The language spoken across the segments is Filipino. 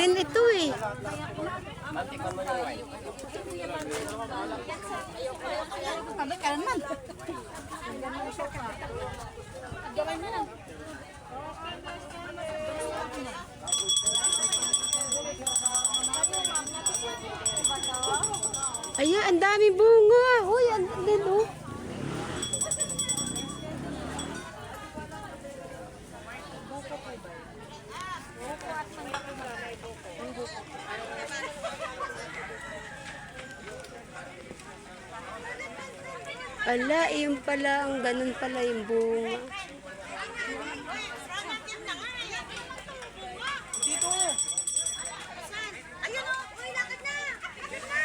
Green ito eh. Ayan, ang daming bunga. Uy, ang din Ala, yung pala, ang ganun pala yung bunga. Ayun o, uy, lakad na! Lakad na!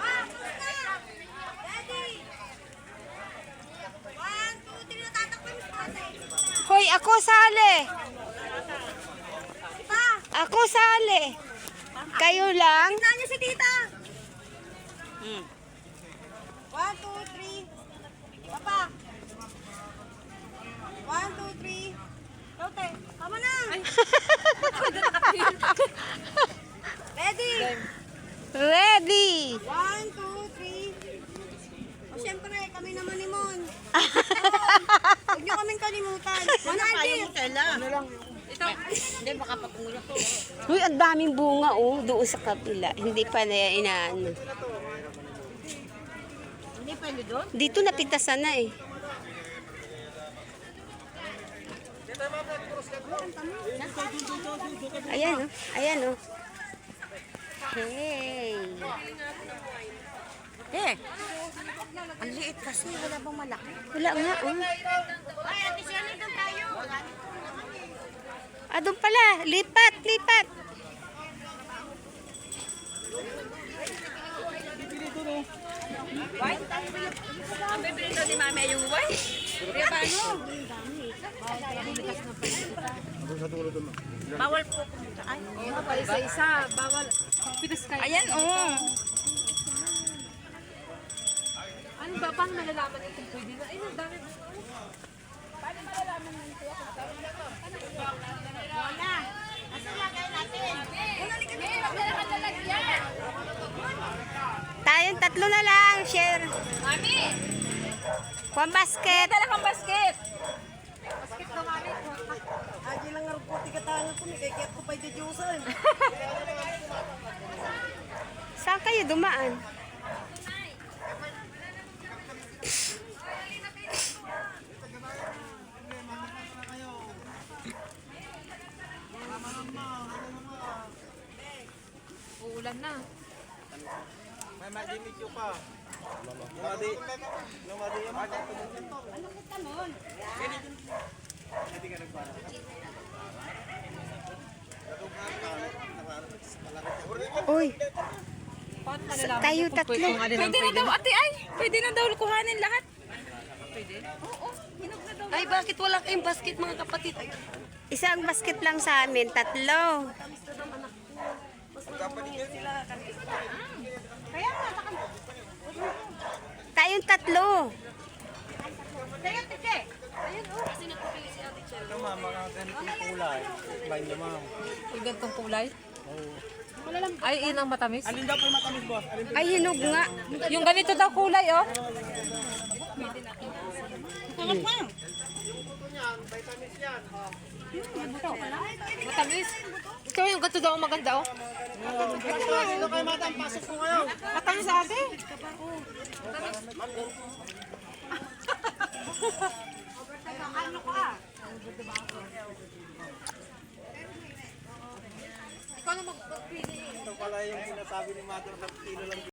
Ah, ako sali. Pa! Ako sali. Kayo lang? Tignan niyo si tita! One, two, three. Papa! One, two, three. Lote, tama na! Ready? Ready. One, two, three. O syempre, kami naman ni Mon. Huwag niyo kaming kalimutan. Manaldir! Uy, ang daming bunga oh, doon sa kapila. Hindi pa na inaano. Hindi pwede doon? Dito napitasan na eh. Ayan oh, ayan oh. Hey. Eh, ang liit kasi. Wala bang malaki? Wala nga oh. Ay, ate Shirley, doon doon pala. Lipat, lipat. Ang bibili doon ni Mami ay yung white. Kaya paano? Bawal po. Ay, bawal. Pitas kayo. Ayan, oo. Ano ba, paano malalaman ito pwede na? Ay, ang dami. Tayong tatlo na lang. Share. Mami, One basket. dala kang basket. Agi lang ang puti katanga ko, may kaya ko pa itijusan. Saan kayo dumaan? Na. May madimig yung pa. Lumadi. Lumadi yung mga. Uy, Paano sa- malalaman tayo kung tatlo. pwede- kung alin ang Pwede na daw, ate ay. Pwede na daw kuhanin lahat. Pwede? Oo, hinog na daw. Ay, bakit wala kayong basket mga kapatid? Isang basket lang sa amin. Tatlo. Kaya nga, saka Tayong tatlo. Kaya, tike. Ayun, oh. Ito ma'am, mga ganitong kulay. Banyo ma'am. Yung ganitong kulay? Ay, yun ang matamis. Alin daw po yung matamis boss? Alin Ay, hinog nga. Yung ganito daw kulay, oh. Matamis. Ikaw yung ganito daw maganda, oh. Sino kayo matang pasok po kayo? Matamis sa ate. Ito pala yung sinasabi ni 3 kilo lang